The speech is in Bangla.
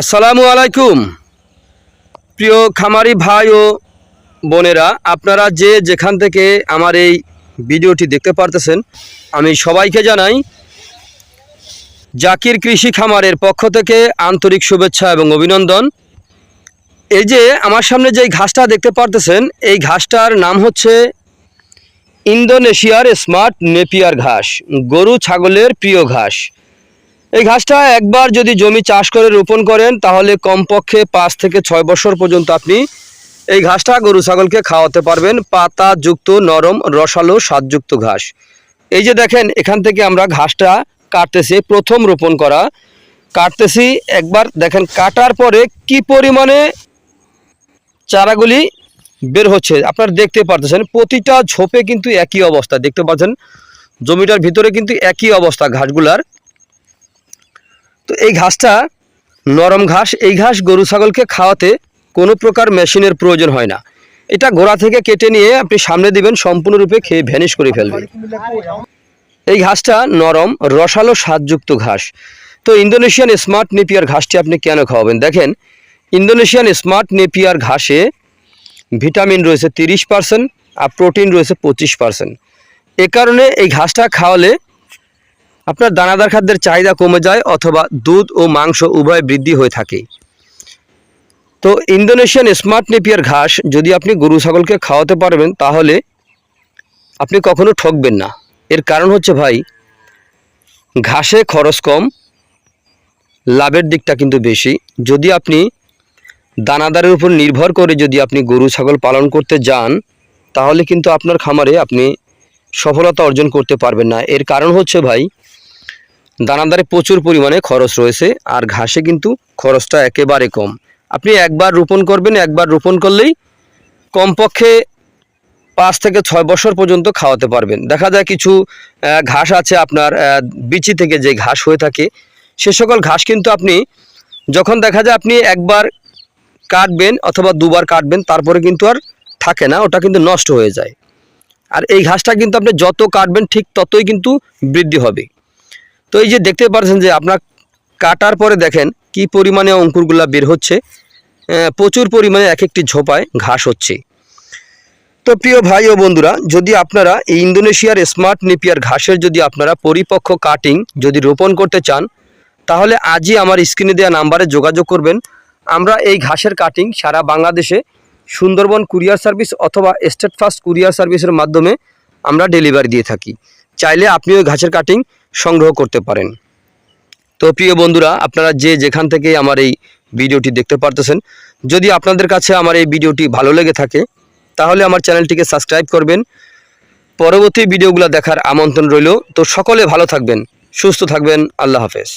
আসসালামু আলাইকুম। প্রিয় খামারি ভাই ও বোনেরা, আপনারা যে যেখান থেকে আমার এই ভিডিওটি দেখতে পারতেছেন, আমি সবাইকে জানাই জাকির কৃষি খামারের পক্ষ থেকে আন্তরিক শুভেচ্ছা এবং অভিনন্দন। এই যে আমার সামনে যে ঘাসটা দেখতে পারতেছেন, এই ঘাসটার নাম হচ্ছে ইন্দোনেশিয়ার স্মার্ট নেপিয়ার ঘাস, গরু ছাগলের প্রিয় ঘাস। এই ঘাসটা একবার যদি জমি চাষ করে রোপণ করেন, তাহলে কমপক্ষে পাঁচ থেকে ছয় বছর পর্যন্ত আপনি এই ঘাসটা গরু ছাগলকে খাওয়াতে পারবেন। পাতা যুক্ত নরম, রসালো, স্বাদযুক্ত ঘাস। এই যে দেখেন, এখান থেকে আমরা ঘাসটা কাটতেছি, প্রথম রোপণ করা। কাটতেছি, একবার দেখেন কাটার পরে কি পরিমাণে চারাগুলি বের হচ্ছে। আপনারা দেখতে পারতেছেন, প্রতিটা ঝোপে কিন্তু একই অবস্থা। দেখতে পাচ্ছেন, জমিটার ভিতরে কিন্তু একই অবস্থা ঘাসগুলার। তো এই ঘাসটা নরম ঘাস, এই ঘাস গরু ছাগলকে খাওয়াতে কোনো প্রকার মেশিনের প্রয়োজন হয় না। এটা গোড়া থেকে কেটে নিয়ে আপনি সামনে দিবেন, সম্পূর্ণরূপে খেয়ে ভ্যানিশ করে ফেলবে এই ঘাসটা নরম, রসালো, স্বাদযুক্ত ঘাস। তো ইন্দোনেশিয়ান স্মার্ট নেপিয়ার ঘাসটি আপনি কেন খাওয়াবেন? দেখেন, ইন্দোনেশিয়ান স্মার্ট নেপিয়ার ঘাসে ভিটামিন রয়েছে তিরিশ পার্সেন্ট আর প্রোটিন রয়েছে পঁচিশ পার্সেন্ট। এ কারণে এই ঘাসটা খাওয়ালে আপনার দানাদার খাদ্যের চাহিদা কমে যায় অথবা দুধ ও মাংস উভয় বৃদ্ধি হয়ে থাকে। তো ইন্দোনেশিয়ান স্মার্ট নেপিয়ার ঘাস যদি আপনি গরু ছাগলকে খাওয়াতে পারবেন, তাহলে আপনি কখনো ঠকবেন না। এর কারণ হচ্ছে ভাই, ঘাসে খরচ কম, লাভের দিকটা কিন্তু বেশি। যদি আপনি দানাদারের উপর নির্ভর করে যদি আপনি গরু ছাগল পালন করতে যান, তাহলে কিন্তু আপনার খামারে আপনি সফলতা অর্জন করতে পারবেন না। এর কারণ হচ্ছে ভাই দানাদারে প্রচুর পরিমাণে খরচ রয়েছে, আর ঘাসে কিন্তু খরচটা একেবারে কম। আপনি একবার রোপণ করবেন, একবার রোপণ করলেই কমপক্ষে পাঁচ থেকে ছয় বছর পর্যন্ত খাওয়াতে পারবেন। দেখা যায় কিছু ঘাস আছে আপনার বিচি থেকে যে ঘাস হয়ে থাকে, সে সকল ঘাস কিন্তু আপনি যখন দেখা যায় আপনি একবার কাটবেন অথবা দুবার কাটবেন, তারপরে কিন্তু আর থাকে না, ওটা কিন্তু নষ্ট হয়ে যায়। আর এই ঘাসটা কিন্তু আপনি যত কাটবেন ঠিক ততই কিন্তু বৃদ্ধি হবে। তো এই যে দেখতে পাচ্ছেন যে আপনার কাটার পরে দেখেন কি পরিমাণে অঙ্কুরগুলা বের হচ্ছে প্রচুর পরিমাণে এক একটি ঝোপায় ঘাস হচ্ছে। তো প্রিয় ভাই ও বন্ধুরা, যদি আপনারা এই ইন্দোনেশিয়ার স্মার্ট নেপিয়ার ঘাসের যদি আপনারা পরিপক্ক কাটিং যদি রোপণ করতে চান, তাহলে আজই আমার স্ক্রিনে দেওয়া নাম্বারে যোগাযোগ করবেন। আমরা এই ঘাসের কাটিং সারা বাংলাদেশে সুন্দরবন কুরিয়ার সার্ভিস অথবা স্টেট ফার্স্ট কুরিয়ার সার্ভিসের মাধ্যমে আমরা ডেলিভারি দিয়ে থাকি। চাইলে আপনি ওই ঘাসের কাটিং সংগ্রহ করতে পারেন। তো প্রিয় বন্ধুরা, আপনারা যে যেখান থেকে আমার এই ভিডিওটি দেখতে পারতেছেন, যদি আপনাদের কাছে আমার এই ভিডিওটি ভালো লেগে থাকে, তাহলে আমার চ্যানেলটিকে সাবস্ক্রাইব করবেন। পরবর্তী ভিডিওগুলো দেখার আমন্ত্রণ রইল। তো সকলে ভালো থাকবেন, সুস্থ থাকবেন, আল্লাহ হাফেজ।